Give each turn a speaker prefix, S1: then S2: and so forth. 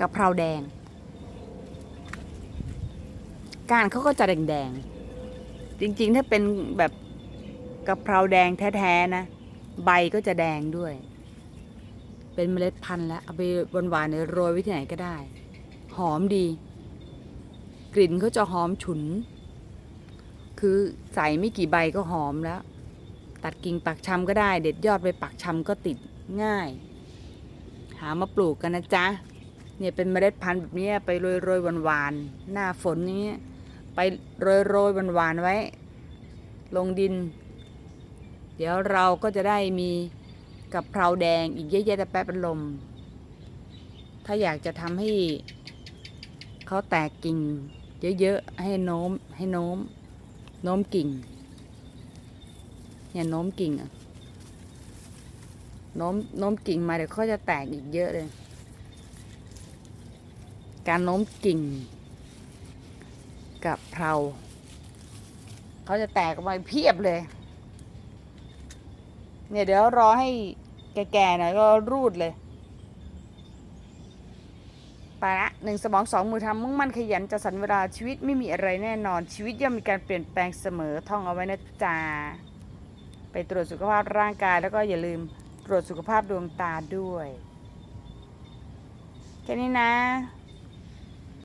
S1: กะเพราแดง ก้านเขาก็จะแดงๆ จริงๆ ถ้าเป็นแบบกะเพราแดงแท้ๆนะ ใบก็จะแดงด้วย เป็นเมล็ดพันธุ์แล้วเอาไปหวานๆเนี่ยโรยไว้ที่ไหนก็ได้ หอมดี กลิ่นเขาจะหอมฉุน คือใส่ไม่กี่ใบก็หอมแล้ว ตัดกิ่งปักชำก็ได้ เด็ดยอดไปปักชำก็ติดง่าย หามาปลูกกันนะจ๊ะ เนี่ยเป็นเมล็ดพันธุ์แบบนี้ไปโรยโรยๆหวานๆหน้าฝนอย่างเงี้ ไปโรยโรยๆหวานๆไว้ ลงดิน เดี๋ยวเราก็จะได้มีกับเพราแดงอีกเยอะแยะแต่แป๊บเป็นลม ถ้าอยากจะทำให้เขาแตกกิ่ง เยอะๆให้โน้มให้โน้ม โน้มกิ่งเนี่ยโน้มกิ่งอะโน้มโน้มกิ่งมาเดี๋ยวเขาจะแตกอีกเยอะเลย การโน้มกิ่ง กับเพราเขาจะแตกออกมาเพียบเลย เนี่ยเดี๋ยวรอให้แก่ๆหน่อยก็รูดเลยไปละหนึ่งสมองสองมือทำมุ่งมั่นขยันจะสรรเวลาชีวิตไม่มีอะไรแน่นอน ชีวิตย่อมมีการเปลี่ยนแปลงเสมอท่องเอาไว้นะจ๊ะไปตรวจสุขภาพร่างกายแล้วก็อย่าลืมตรวจสุขภาพดวงตาด้วย แค่นี้นะ